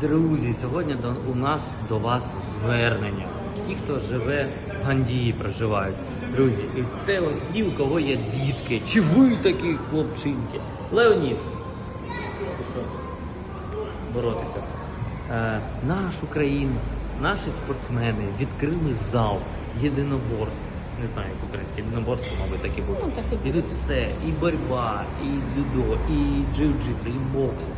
Друзі, сьогодні до, у нас до вас звернення. Ті, хто живе в Гандії, проживають. Друзі, і те, от ті, у кого є дітки, чи ви такі хлопчинки? Леонід, боротися. Е, наш українець, наші спортсмени відкрили зал єдиноборств. Не знаю, як українське єдиноборство, мабуть, таке буде. Ну, так і І тут все, і боротьба, і дзюдо, і джиу-джитсу, і бокс,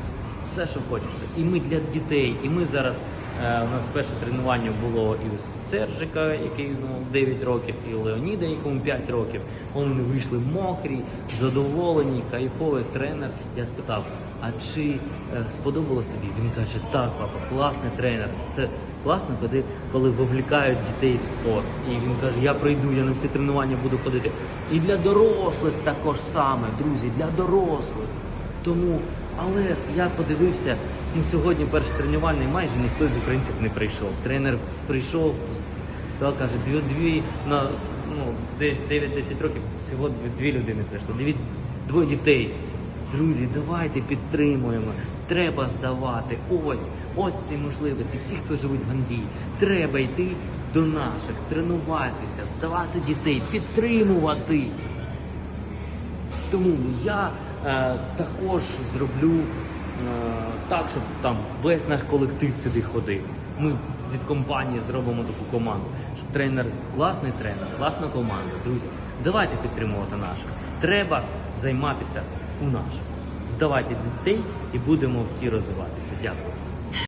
все, що хочеш. І ми для дітей, і ми зараз. Е, у нас перше тренування було і у Сержика, який ну, 9 років, і у Леоніда, якому 5 років. Вони вийшли мокрі, задоволені, кайфовий тренер. Я спитав, а чи е, сподобалось тобі? Він каже, так, папа, класний тренер. Це класно, коли, коли вовлікають дітей в спорт. І він каже, я прийду, я на всі тренування буду ходити. І для дорослих також саме, друзі, для дорослих. Тому, але я подивився, ну сьогодні перший тренувальний майже ніхто з українців не прийшов. Тренер прийшов, сказав, каже, дві, дві на ну, десь 9-10 років всього дві, людини прийшло. Дві, двоє дітей. Друзі, давайте підтримуємо. Треба здавати. Ось, ось ці можливості. Всі, хто живуть в Гандії, треба йти до наших, тренуватися, здавати дітей, підтримувати. Тому я також зроблю е, так, щоб там весь наш колектив сюди ходив. Ми від компанії зробимо таку команду, щоб тренер класний тренер, класна команда. Друзі, давайте підтримувати наших. Треба займатися у наших. Здавайте дітей і будемо всі розвиватися. Дякую.